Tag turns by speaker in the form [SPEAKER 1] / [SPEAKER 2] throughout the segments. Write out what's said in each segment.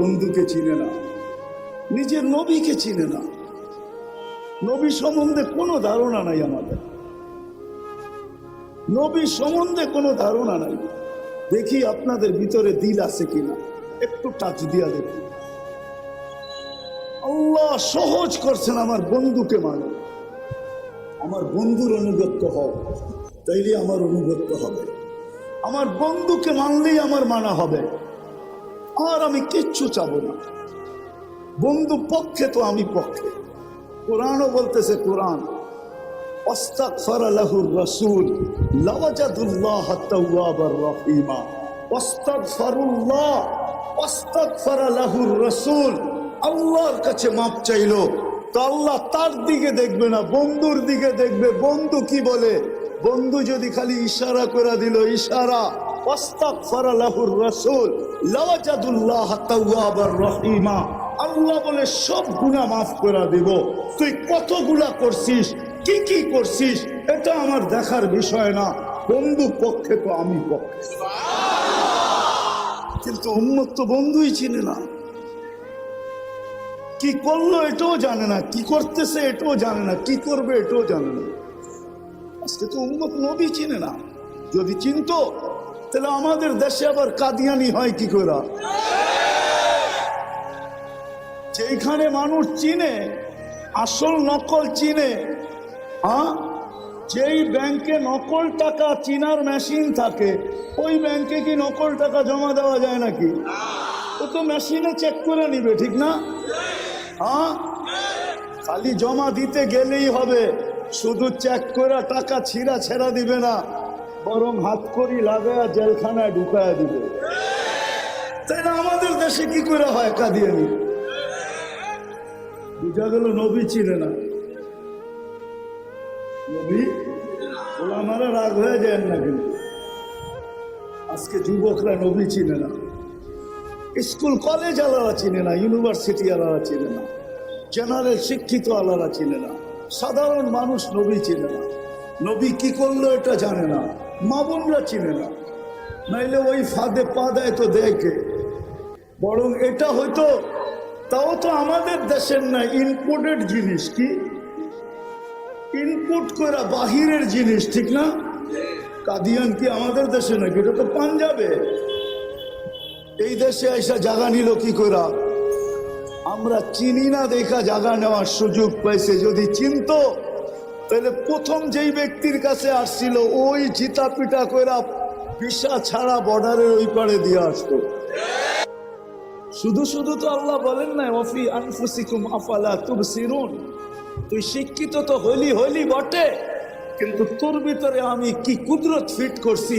[SPEAKER 1] বন্ধুকে চিনে না, নিজের নবীকে চিনে না। নবী সম্বন্ধে কোনো ধারণা নাই আমাদের। নবী সম্বন্ধে কোনো ধারণা নাই। দেখি আপনাদের ভিতরে দিল আছে কিনা। একটু টাচ দিয়া দেখি আল্লাহ সহজ করছেন আমার বন্ধুকে মানে। আমার বন্ধুর অনুগত্য হও, তাইলে আমার অনুগত্য হবে। আমার বন্ধুকে মানলেই আমার মানা হবে। আমি কিচ্ছু চাবো না। বন্ধু পক্ষে তো আমি পক্ষে। কোরআনও বলতেছে কোরআন আল্লাহর কাছে মাপ চাইলো। তার দিকে দেখবে না, বন্ধুর দিকে দেখবে। বন্ধু কি বলে? বন্ধু যদি খালি ইশারা করে দিল, ইশারা। অস্তাগফার লাহুর রাসূল লাওয়াজাদুল্লাহ তাওয়াবার রহিমা। আল্লাহ বলে সব গুনাহ মাফ করে দিব। তুই কতগুলা করছিস? কি কি করছিস? এটা আমার দেখার বিষয় না। বন্ধু পক্ষে তো আমি পক্ষে। কিন্তু উন্মত তো বন্ধুই চিনে না। কি করল এটাও জানে না কি করতেছে এটাও জানে না কি করবে এটাও জানে না। আজকে তো উন্মত নবী চিনে না। যদি চিনতো তাহলে আমাদের দেশে আবার কাদিয়ানি হয় কি করে? যেখানে মানুষ চিনে, আসল নকল চিনে হ্যাঁ? যেই ব্যাংকে নকল টাকা চিনার মেশিন থাকে, ওই ব্যাংকে কি নকল টাকা জমা দেওয়া যায় নাকি? ও তো মেশিনে চেক করে নিবে, ঠিক না? হ্যাঁ? খালি জমা দিতে গেলেই হবে, শুধু চেক করে টাকা ছিঁড়া ছেড়া দিবে না। বরং হাত করি লাগায়া জেলখানায় ঢুকায়া দিবে। তাই না আমাদের দেশে কি করে হয় কাদিয়ানি বুঝা গেল নবী চিনে না। নবী ওলামারা রাগ হয়ে যায় না কিন্তু। আজকে যুবকরা নবী চিনে না। স্কুল কলেজ আলারা চিনে না, ইউনিভার্সিটি আলারা চিনে না। জেনারেল শিক্ষিত আলারা চিনে না। সাধারণ মানুষ নবী চিনে না। নবী কি করল এটা জানে না। মা বোনরা চিনে না। নাইলে ওই ফাঁদে পা দেয় তো দেখে। বরং এটা হয়তো, তাও তো আমাদের দেশের না ইনপোর্টেড জিনিস কি? ইনপুট করা বাহিরের জিনিস, ঠিক না? কাদিয়ান কি আমাদের দেশে নাকি? এটা তো পাঞ্জাবে। এই দেশে এসে জাগা নিল কি করা আমরা চিনি না দেখা জাগা নেওয়ার সুযোগ পাইছে। যদি চিনত তাহলে প্রথম যেই ব্যক্তির কাছে আসছিল, ওই চিতা পিটা কইরা পিসা ছাড়া বর্ডারের ওই পারে দিয়ে আসতো। শুধু শুধু তো আল্লাহ বলেন না অফি আনফুসিকুম আফালা তুবসিরুন। তুই শিক্ষিত তো হইলি হইলি বটে, কিন্তু তোর ভিতরে আমি কি কুদরত ফিট করছি,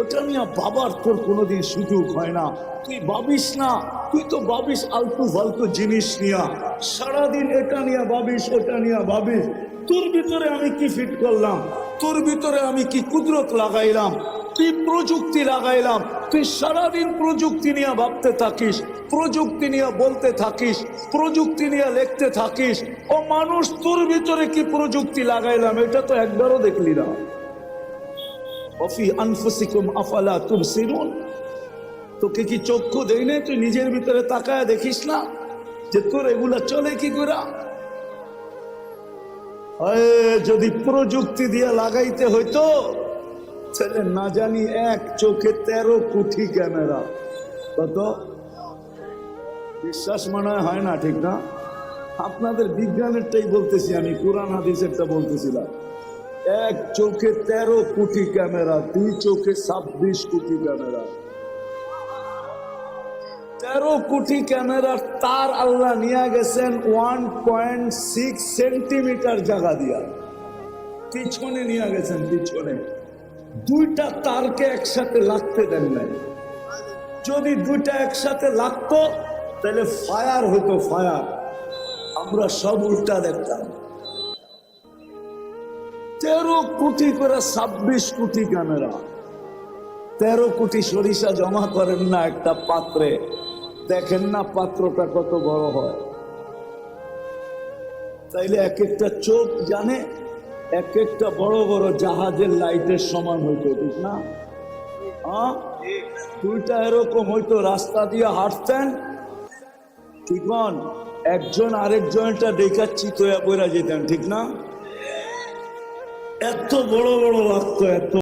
[SPEAKER 1] ওটা নিয়ে বাবার তোর কোনোদিন সুযোগ হয় না। তুই ভাবিস না, তুই তো ভাবিস আলতু ফালতু জিনিস নিয়া, সারাদিন এটা নিয়ে ভাবিস, ওটা নিয়ে ভাবিস। তোর ভিতরে আমি কি ফিট করলাম? তোর ভিতরে আমি কি কুদরত লাগাইলাম? তুই প্রযুক্তি লাগাইলাম? তুই সারাদিন প্রযুক্তি নিয়ে ভাবতে থাকিস, প্রযুক্তি নিয়ে বলতে থাকিস, প্রযুক্তি নিয়ে লিখতে থাকিস। ও মানুষ, তোর ভিতরে কি প্রযুক্তি লাগাইলাম? এটা তো একবারও দেখলি না। অফি আফালা তোকে কি চক্ষু দেই না তুই নিজের ভিতরে তাকায় দেখিস না যে তোর এগুলা চলে কি করে? যদি প্রযুক্তি দিয়ে লাগাইতে হইতো ছেলে না জানি এক চোখে তেরো কোটি ক্যামেরা। কত? বিশ্বাস মনে হয় হয় না, ঠিক না? আপনাদের বিজ্ঞানেরটাই বলতেছি আমি, কোরআন হাদিসেরটা বলতেছিলাম। এক চোখে তেরো কোটি ক্যামেরা, দুই চোখে ছাব্বিশ কোটি ক্যামেরা। তেরো কোটি ক্যামেরার তার আল্লাহ নিয়ে গেছেন ওয়ান পয়েন্ট সিক্স সেন্টিমিটার জায়গা দিয়া। পিছনে নিয়ে গেছেন, পিছনে। দুইটা তারকে একসাথে লাগতে দেন নাই। যদি দুইটা একসাথে লাগতো, তাহলে ফায়ার হতো ফায়ার আমরা সব উল্টা দেখতাম। তেরো কোটি করে ছাব্বিশ কোটি ক্যামেরা। তেরো কোটি সরিষা জমা করেন না একটা পাত্রে। দেখেন না পাত্রটা কত বড় হয়। তাইলে এক একটা চোখ জানে এক একটা বড় বড় জাহাজের লাইটের সমান হইতো, ঠিক না? হ্যাঁ? দুইটা এরকম হইতো, রাস্তা দিয়ে হাঁটতেন। ঠিক একজন আরেকজনটা দেখাচ্ছি তো পড়া যেতেন, ঠিক না? এত বড় বড় লাগতো এত